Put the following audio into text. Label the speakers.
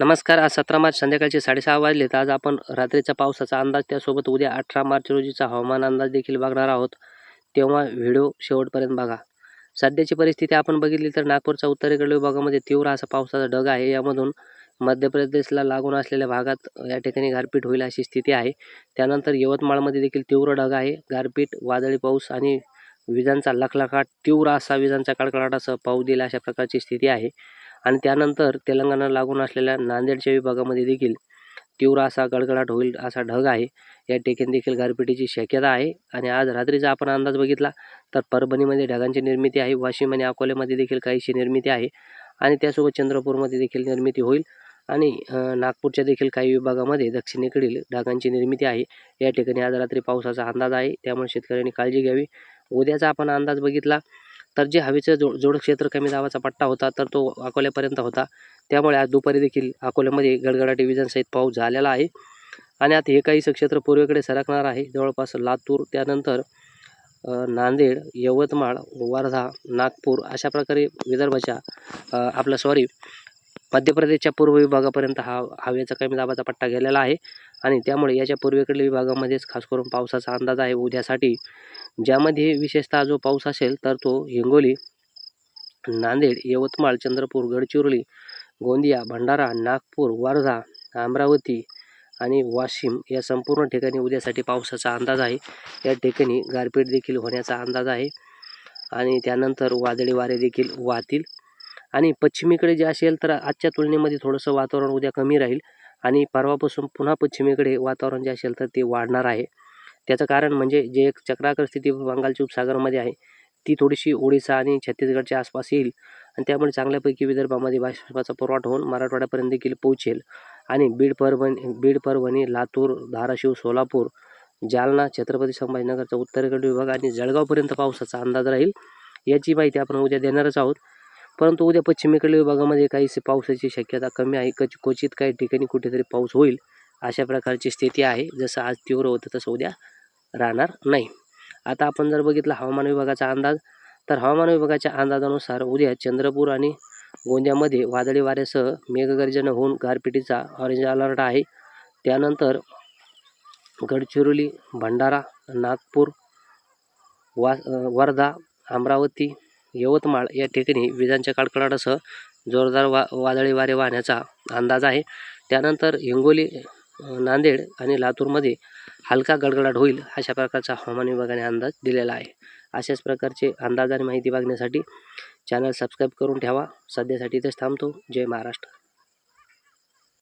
Speaker 1: नमस्कार आज सतरा मार्च संध्याकाळचे साडेसहा वाजले तर आज आपण रात्रीचा पावसाचा अंदाज त्यासोबत उद्या अठरा मार्च रोजीचा हवामान अंदाज देखील बघणार आहोत. तेव्हा व्हिडिओ शेवटपर्यंत बघा. सध्याची परिस्थिती आपण बघितली तर नागपूरच्या उत्तरेकडील विभागामध्ये तीव्र असा पावसाचा ढग आहे. यामधून मध्य प्रदेशला लागून असलेल्या भागात या ठिकाणी गारपीट होईल अशी स्थिती आहे. त्यानंतर यवतमाळमध्ये देखील तीव्र ढग आहे. गारपीट वादळी पाऊस आणि विजांचा लखलखाट तीव्र असा विजांचा कडकडाटासह पाऊस दिला अशा प्रकारची स्थिती आहे. आणि त्यानंतर तेलंगणा लागून असलेल्या नांदेडच्या विभागामध्ये देखील तीव्र असा गडगडाट होईल असा ढग आहे. या ठिकाणी देखील गारपिटीची शक्यता आहे. आणि आज रात्रीचा आपण अंदाज बघितला तर परभणीमध्ये ढगांची निर्मिती आहे. वाशिम आणि अकोल्यामध्ये देखील काहीशी निर्मिती आहे. आणि त्यासोबत चंद्रपूरमध्ये देखील निर्मिती होईल. आणि नागपूरच्या देखील काही विभागामध्ये दक्षिणेकडील ढगांची निर्मिती आहे. या ठिकाणी आज रात्री पावसाचा अंदाज आहे. त्यामुळे शेतकऱ्यांनी काळजी घ्यावी. उद्याचा आपण अंदाज बघितला तर जे हवेचं जो जोड क्षेत्र कमी दाबाचा पट्टा होता तर तो अकोल्यापर्यंत होता. त्यामुळे आज दुपारी देखील अकोल्यामध्ये गडगडाटी विजांसहित पाऊस झालेला आहे. आणि आता हे काहीसं क्षेत्र पूर्वेकडे सरकणार आहे. जवळपास लातूर त्यानंतर नांदेड यवतमाळ वर्धा नागपूर अशा प्रकारे विदर्भाच्या आपलं सॉरी मध्य प्रदेशच्या पूर्व विभागापर्यंत हा हवेचा कमी दाबाचा पट्टा गेलेला आहे. आणि त्यामुळे याच्या पूर्वेकडील विभागामध्येच खास करून पावसाचा अंदाज आहे. उद्यासाठी ज्यामध्ये विशेषतः जो पाऊस असेल तर तो हिंगोली नांदेड यवतमाळ चंद्रपूर गडचिरोली गोंदिया भंडारा नागपूर वर्धा अमरावती आणि वाशिम या संपूर्ण ठिकाणी उद्यासाठी पावसाचा अंदाज आहे. या ठिकाणी गारपीट देखील होण्याचा अंदाज आहे आणि त्यानंतर वादळी वारे देखील वाहतील. आणि पश्चिमेकडे जे असेल तर आजच्या तुलनेमध्ये थोडंसं वातावरण उद्या कमी राहील आणि परवापासून पुन्हा पश्चिमेकडे वातावरण जे असेल तर ते वाढणार आहे. त्याचं कारण म्हणजे जे एक चक्राकर स्थिती बंगालच्या उपसागरामध्ये आहे ती थोडीशी ओडिसा आणि छत्तीसगडच्या आसपास येईल आणि त्यामुळे चांगल्यापैकी विदर्भामध्ये बाष्पाचा पुरवठा होऊन मराठवाड्यापर्यंत देखील पोहोचेल. आणि बीड परभणी बीड परभणी लातूर धाराशिव सोलापूर जालना छत्रपती संभाजीनगरचा उत्तरेकडील विभाग आणि जळगावपर्यंत पावसाचा अंदाज राहील याची माहिती आपण उद्या देणारच आहोत. परंतु उद्या पश्चिमेकडील विभागामध्ये काही पावसाची शक्यता कमी आहे कच क्वचित काही ठिकाणी कुठेतरी पाऊस होईल अशा प्रकारची स्थिती आहे जसं आज तीव्र होतं तसं उद्या राहणार नाही. आता आपण जर बघितलं हवामान विभागाचा अंदाज तर हवामान विभागाच्या अंदाजानुसार उद्या चंद्रपूर आणि गोंदियामध्ये वादळी वाऱ्यासह मेघगर्जनं होऊन गारपिटीचा ऑरेंज अलर्ट आहे. त्यानंतर गडचिरोली भंडारा नागपूर वा वर्धा अमरावती यवतमाळ या ठिकाणी विजांच्या कडकडाटासह जोरदार वा वादळी वारे वाहण्याचा अंदाज आहे. त्यानंतर हिंगोली नांदेड आणि लातूरमध्ये हलका गडगडाट होईल अशा प्रकारचा हवामान विभागाने अंदाज दिलेला आहे. अशाच प्रकारचे अंदाज आणि माहिती बघण्यासाठी चॅनल सबस्क्राईब करून ठेवा. सध्यासाठी इथेच थांबतो. जय महाराष्ट्र.